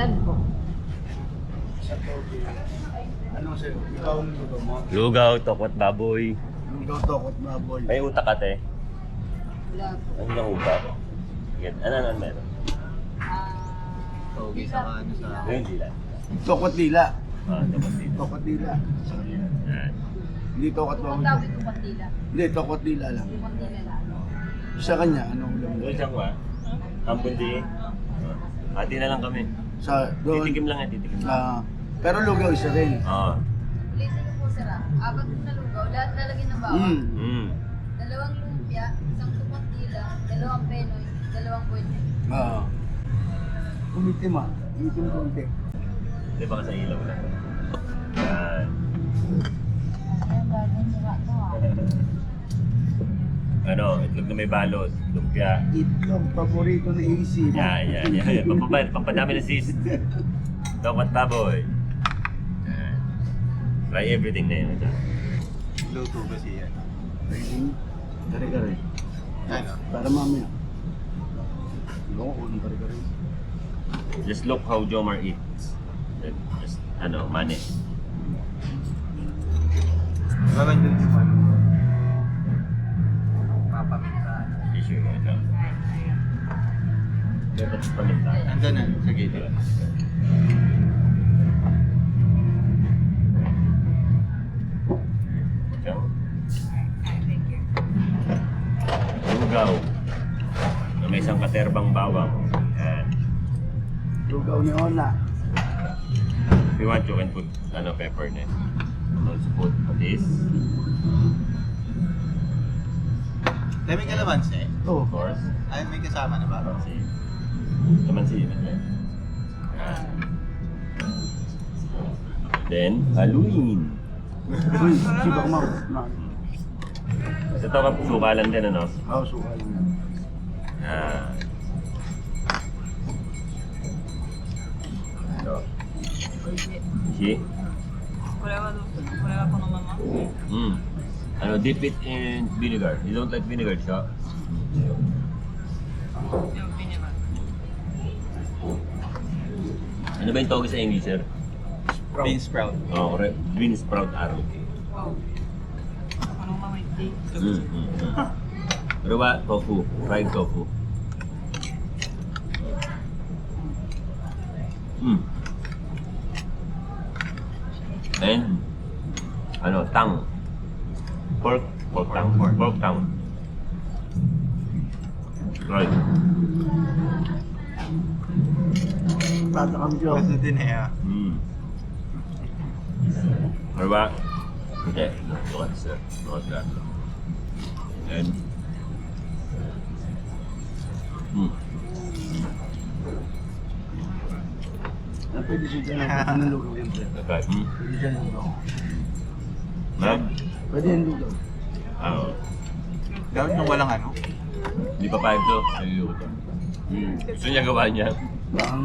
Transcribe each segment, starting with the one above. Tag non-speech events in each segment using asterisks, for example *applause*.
Sa Toby. Ano sa'yo? Ikaw ang luto mo? Lugaw, tokwat baboy. Lugaw tokot baboy. May utak ka, te. Wala po. Ano yung utak? Sige, ano ano meron? Ah, Togi sa ano sa... Yung dila. Tokot dila. Ah, tokwat dila. Tokot dila. Hindi tokot baboy. ko patila. Hindi, tokot dila lang. Patila lang. Sa kanya, anong ulam siyang ba? Kambundi. Ati na lang kami. Sa doon. Titikim lang yan, titikim lang. Ah, pero lugaw isa rin. Oo. Ulitin niyo po sir ah. Apat na lugaw, lahat lalagyan ng bawang. Mm. Mm. Dalawang lumpia, isang tupatila, dalawang penoy, dalawang pwede. Ah. Umitim ah. Umitim konti. Di ba sa ilaw lang? Yan. Ayan, bagay niyo nga to ah. *laughs* Ano, itlog na may balot. Lumpia. Itlog, paborito ni AC. Yan, yan, yan. yan. Pampabay, pampadami na sis. Tokwat baboy. Yan. Try everything na yun. Luto ba siya? Pwedeng kare-kare. Ano? Para mamaya. Ikaw ko kung kare-kare. Just look how Jomar eats. Just, ano, money. Bakit dun sa Dapat paminta. Andun na, sa gilid. Ito. Lugaw. Na may isang katerbang bawang. Yan. Lugaw ni Ona. If you want, you can put ano, pepper na. Also put this. Dahil may kalamansi. Ito. Of course. Ay, may kasama na ba? Si naman si Ivan. Yan. Then, haluin. Uy, sibak mo. Na. Ito ka sukalan din ano. Oh, suka lang yan. Ah. Ito. Si? これはどうするのこれはこのまま Mm. Ano, dip it in vinegar. You don't like vinegar, siya? でもビ Ano ba yung toge sa English, sir? Sprout. Bean sprout. Oo, oh, re- bean sprout ah, araw. Oh. Ano mga may date? Tofu, fried tofu. Mm. And, ano, tang. Pork, pork tang, pork tang. Right. Tata kami siya. Gusto din eh ah. Mm. Ano ba? Hindi. Look at sir. Look at that. And, mm. Ah, Pwede siya dyan. Ng lugaw yan. sir. Okay. Mm. Pwede siya lugaw. Ma'am? Pwede yung lugaw. Ah, Gawin nung walang ano. Hindi pa five to. Ayoko to. Mm. Gusto niya gawa niya. Bang.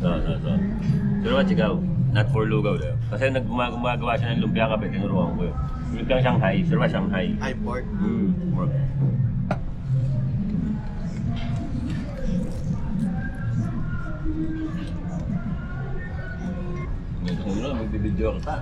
So, so, so. Sino ka Chicago? Not for Lugaw daw. Kasi naggumagawa siya ng lumpia kape, tinuruan ko eh. yun. Lumpiang Shanghai, sino ba Shanghai? High pork. Mm, pork. Siguro, magbibidyo kita.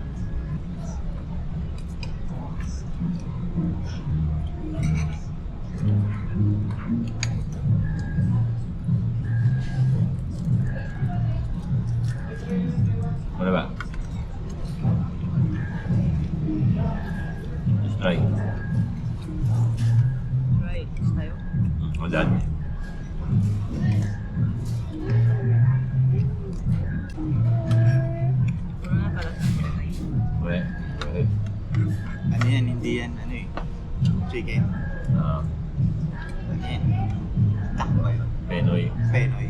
Penoy. Penoy.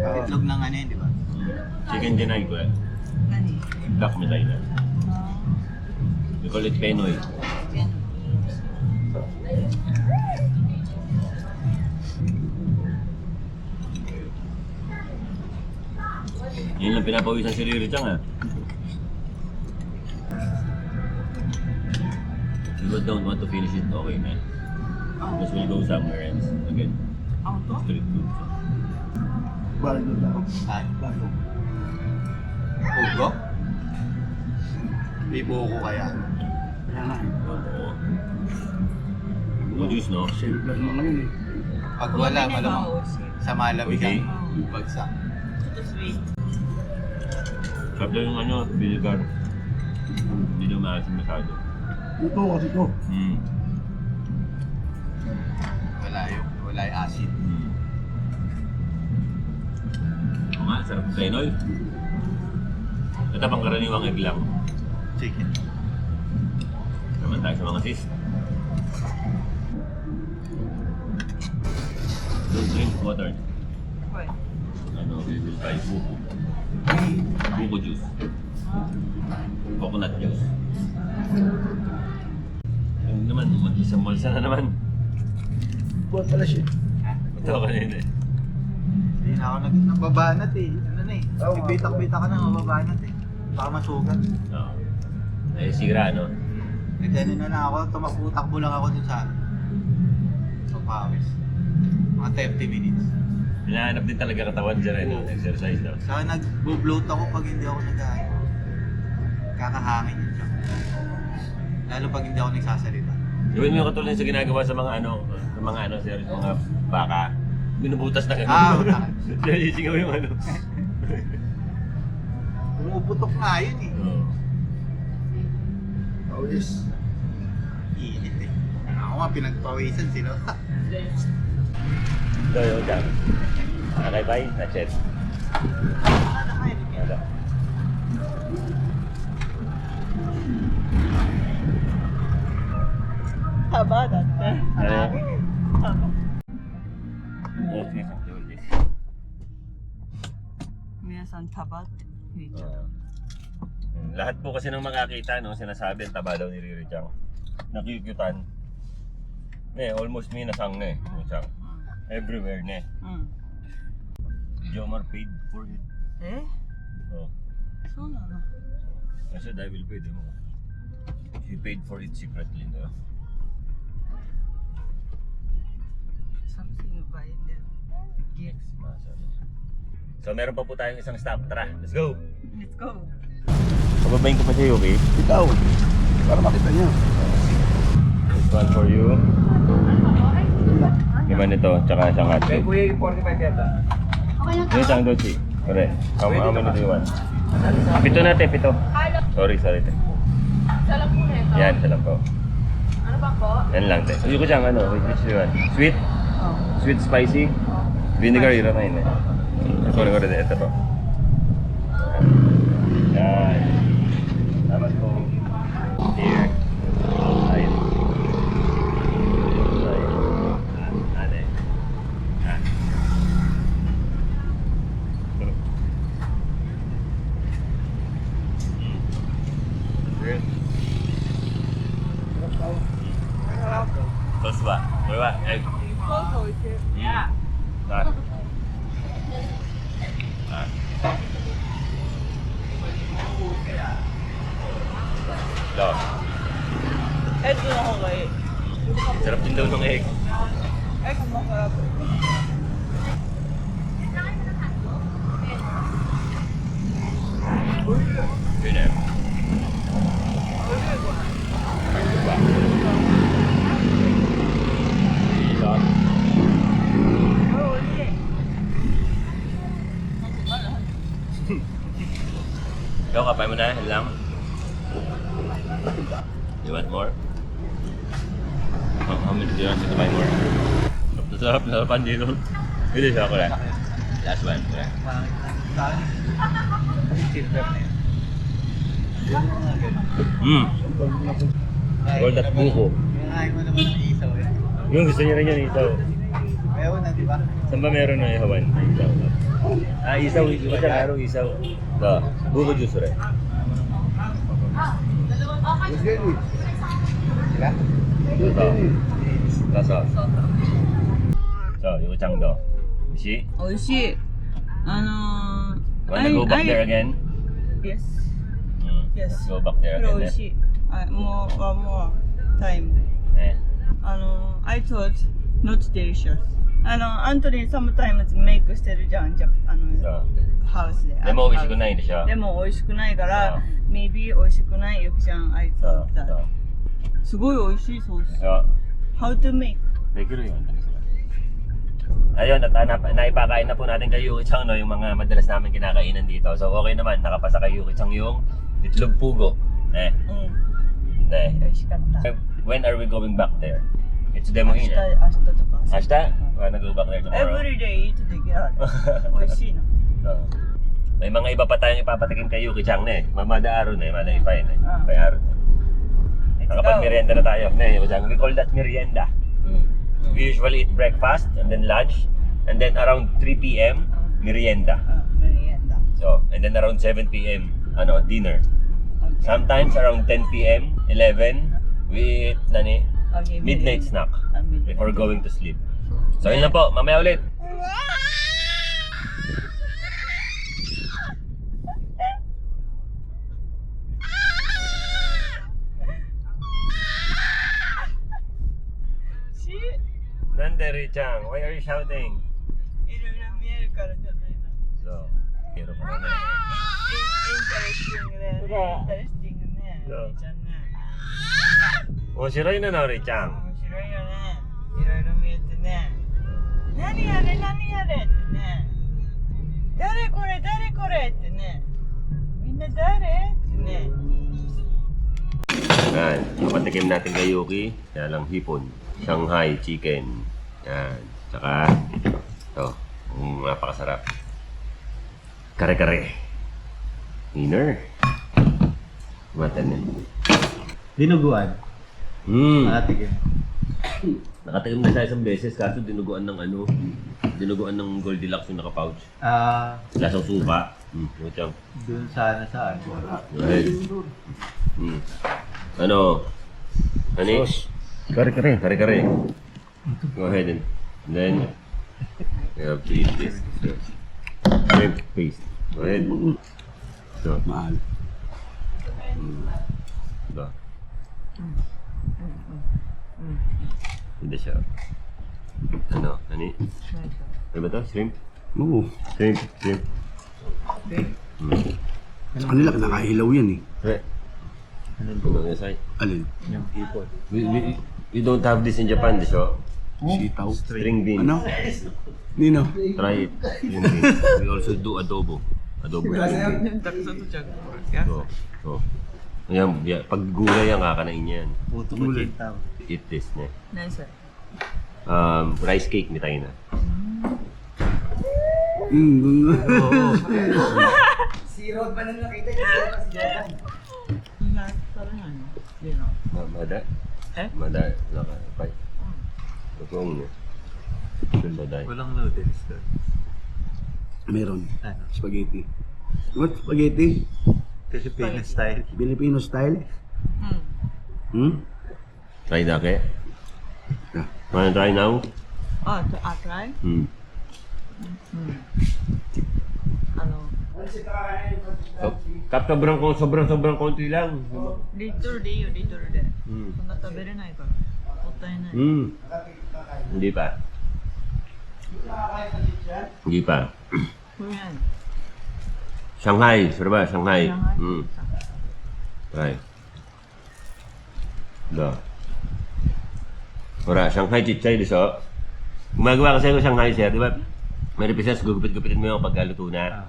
Ah. Itlog ng ano yun, di ba? Mm. Chicken deny ko eh. Nani? Black mitay na. We call it Penoy. Yun lang pinapawisan si Riri Chang ah. You don't want to finish it, okay man. Because we'll go somewhere else again. Ako to? Street food. Bago daw. Ay, Bago. Ugo? Bibo ko kaya. Kaya nga eh. Oo. Juice, no? Plus mo ngayon eh. Pag wala, malamang sa malamig Okay. ang bagsak. Ito sweet. Sarap lang yung ano, vinegar. Hindi na maasim masyado. Ito kasi ito. Mm. Wala yung acid. Mm. Oo nga, sarap ng Penoy. Ito pang karaniwang egg lang. Chicken. Naman tayo sa mga sis. Don't drink water. Why? Ano, we will buy buko. Buko juice. Coconut juice. Yung naman, mag-isang malsa na naman. Buwan pala siya. Ito kanina eh. Hindi na ako nag nababanat eh. Ano na eh. Oo, Bibitak-bitak ka na, mababanat eh. Baka masugat. Oo. Eh, sigra, no? Nagano na lang ako, tumakbo-takbo lang ako dun sa sa pawis. Mga 30 minutes. Hinahanap din talaga katawan dyan, eh, no? Exercise, no? Saka nag-bloat ako pag hindi ako nag Kakahangin yun siya. Lalo pag hindi ako nagsasalita. Gawin mo yung katulad sa ginagawa sa mga ano, sa mga ano, sir, mga baka. Binubutas na Ah, wala. *laughs* Singaw yung ano. *laughs* Pumuputok nga yun eh. Oo. Oh yes. Init eh. Ako nga pinagpawisan sila. Ito yung jam. Okay, bye. That's it. haba that. Yeah. Minasan taba. Uh, lahat po kasi nung makakita, no, sinasabi ang taba daw ni Riri Chang. Nakikyutan. Ne, eh, almost minasang na eh. Mm. Chang. Everywhere ne. Eh. Mm. Jomar paid for it. Eh? Oh. So na. Kasi dahil paid mo. He paid for it secretly, no? Something by the gift. So meron pa po tayong isang stop. Tara, let's go! Let's go. Pababayin ko pa siya, okay? Ikaw. Para makita niya. This one for you. Lima nito, tsaka isang hot dog. Kuya, yung 45 yata. Okay lang Yung isang dutsi. Correct. Kama kama nito yung one. Pito natin, pito. Sorry, sorry. te. Salam po na ito. Yan, salam po. Ano ba po? Yan lang, te. Yung ko siyang ano, which which one? Sweet? Sweet spicy? Vinegar, yun na yun eh. Ito, ito, ito, ito. Yan. Pandero. Ito siya ko Last one ko lang. Mm. Gold at buko. Yung gusto niyo rin yun, isaw. Meron na, di ba? Saan ba meron na yung Hawan? Isaw. Ah, isaw. Iba siya laro, isaw. Ito. Buko juice rin. Ito. Ito. Ito. Ito. そう、ヨウチャンド。美味しい美味しい。あのー、ワンダゴーバッテラゲン ?Yes。Yes。ゴーバッテラゲン。これ美味しい。One more time。ね。あの、I thought not delicious。あの、アントニー、sometimes メイクしてるじゃん、ジャあの、so. ハウスで。でも美味しくないでしょでも美味しくないから、maybe 美味しくないよ、ユキゃん。I thought すごい美味しいソース。how to make? できるよ、ayun, at ah, uh, na, naipakain na po natin kay Yuki Chang, no, yung mga madalas namin kinakainan dito. So, okay naman, nakapasa kay Yuki Chang yung itlog pugo. Eh. Mm. Eh. eh. When are we going back there? It's demo in. Ashta, eh. ashta to ka. Ashta? Uh, nag-go back there tomorrow. Every day, ito de gyan. Oishi na. No. May mga iba pa tayong ipapatikim kay Yuki Chang na eh. Mamada araw na eh, malay pa yun eh. Ah. Na. Nakapag-merienda na tayo. Ne, recall that merienda we usually eat breakfast and then lunch and then around 3 p.m. Ah, merienda. So, and then around 7 p.m. ano, dinner. Sometimes around 10 p.m., 11, we eat nani, midnight snack ah, okay, before going to sleep. So, yun lang po. Mamaya ulit. Nande, Richang, why are you shouting? いろいろ見えるからじゃないの。 So, hero ko na. インタレスティングだよね。インタレスティングね。そうお兄ちゃんね。面白いなな、Richang. 面白いよね。いろいろ見えてね。何やれ何やれってね。誰これ誰これってね。みんな誰ってね。 Yan, napatikim natin kay Yuki. Kaya lang hipon. Shanghai chicken. Yan. Tsaka, ito. Mm, napakasarap. Kare-kare. Winner. Matan yan. Dinuguan. Hmm. Nakatikim. Nakatikim na siya isang beses kaso dinuguan ng ano. Dinuguan ng Goldilocks yung naka-pouch. Ah, Lasang suka. Hmm. Muchang. dun sana saan. Right. Hmm. Ano? Ani? Kare-kare. Kare-kare. Go ahead and, and then you have to eat this. Shrimp paste. Go ahead. So. Mahal. Mm. Ito. Hindi siya. Ano? Ani? Ano ba to? Shrimp? Oo. Shrimp. Shrimp. Mm. Sa kanila, nakahilaw yan eh. Right. Ano ba? Alin? Yung hipon. We, we, we don't have this in Japan, di so? Sitaw. String bean. Ano? Nino? Try it. String bean. We also do adobo. Adobo. So, so. Oh, oh. Ayan, yeah, pag gulay ang kakanain niyan. Puto ko din tao. Eat this na. Nice. Um, rice cake ni tayo na. Mm. Oo. Si Rod pa nang nakita niya kasi Jordan. Nasa tarahan. Mada? Eh? Mada. Naka-fight. Totoo mo. Soday. Walang noodles doon. Meron. Ano? Spaghetti. What? Spaghetti? Filipino style. Filipino style? Hmm. Hmm? Try dake. Yeah. Wanna try now? Ah, to, ah, try? Hmm. Ano? So, kap sobrang kung sobrang sobrang konti lang. リットルでいいよ、リットルで。 Hmm. そんな食べれないから。もったいない。 Hmm. hindi pa. Hindi pa. Yan. Shanghai, serba Shanghai. Shanghai. Mm. Right. Da. Ora, Shanghai chichay di so. Gumagawa kasi ako Shanghai sir, di ba? May represents, gugupit-gupitin mo yung pagkaluto na. Ah.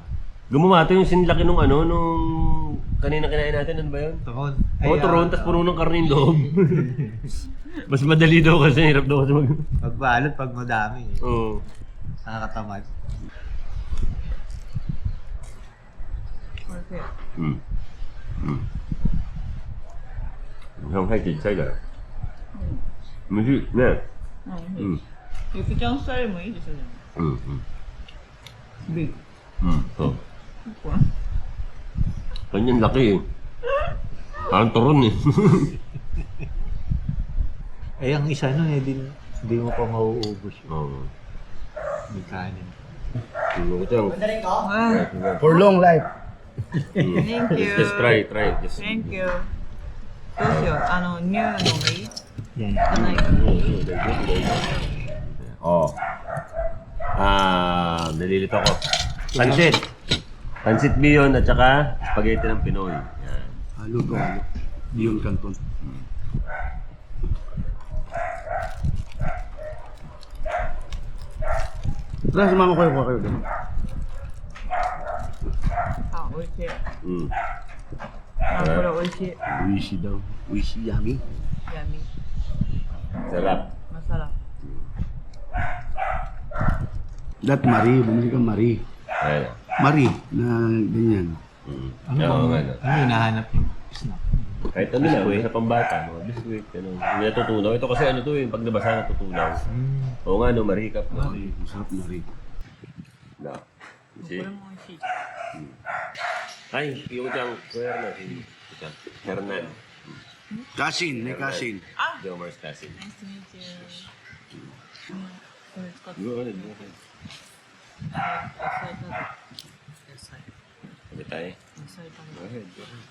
Gumawa to yung sinlaki nung ano, nung kanina kinain natin, ano ba yun? Turon. Oo, turon, tapos puno ng karne yung loob. *laughs* Mas madali daw kasi, hirap daw kasi mag... Magbalot pag madami. eh. Oo. Nakakatamad. Perfect. Hmm. Hmm. Shanghai chichay da. 美味しいね。うん。うん。ゆきちゃんスタイルもいいですよね。うんうん。ビッグ。 Hmm. Oh. Ganyan laki eh. Parang turon eh. *laughs* Eh, ang isa nun, eh, di, di mo pa mauubos yun. Oo. May kanin. Tingnan ko dyan. Ah, For long life. Hmm. Thank you. Just try, try. Just... Thank you. どうしよう。あの、ニューのがいい Yan. じゃない Oh. Ah, nalilito ko. Pansit. Pansit Biyon at saka Spaghetti ng Pinoy. Yan. Halo ko. Diyon Canton. Hmm. Tara, sumama kayo ko kayo doon. Ah, okay. Mm. Ah, pero oishi. Oishi daw. Oishi yummy. Yummy. Sarap. Masarap. That Marie, bumili ka Marie. Ayan. Marie, na ganyan. Mm. Ano Oo, ba? ano. Ano hinahanap yung snack? Kahit ano lang, sa pambata, mga biskuit, ano. Hindi natutunaw. Ito kasi ano to eh, pag nabasa natutunaw. Hmm. Oo nga, no, marikap na. Masarap na rin. Na. Kasi, ay, yung diyang kuwer na, si Hernan. Kasin, may kasin. Ah! Jomar's Kasin. Nice to meet you. Go ahead, go ahead tayo. Go ahead. Go ahead.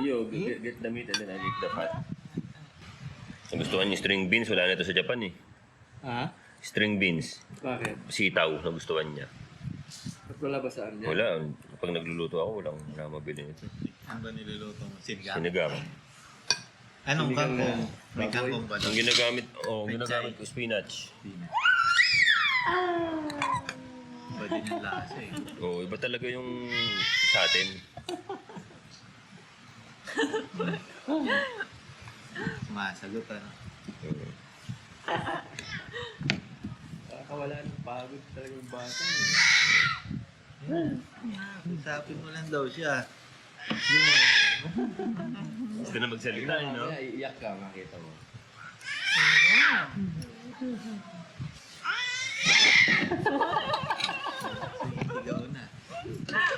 Yo, get, get the meat and then I get the pot. Kung gustuhan niyo string beans, wala na ito sa Japan eh. Ha? String beans. Bakit? Sitaw, nagustuhan niya. At wala ba saan niya? Wala. Pag nagluluto ako, walang wala mabili nito. Ano ba niluluto mo? Sinigang? Sinigang. Anong kangkong? May kangkong ba? Ang ginagamit, oh, ginagamit ko spinach. Spinach. Ah iba din yung lasa eh. Oo, oh, iba talaga yung sa atin. Sumasagot ano. Oo. Nakakawala ng pagod talaga yung bata. Eh. Yan. Usapin mo lang daw siya. Yun. Gusto na magsalita, eh, no? Mamaya iiyak ka, makita mo. Wow. Ano? *laughs* Ah! *laughs*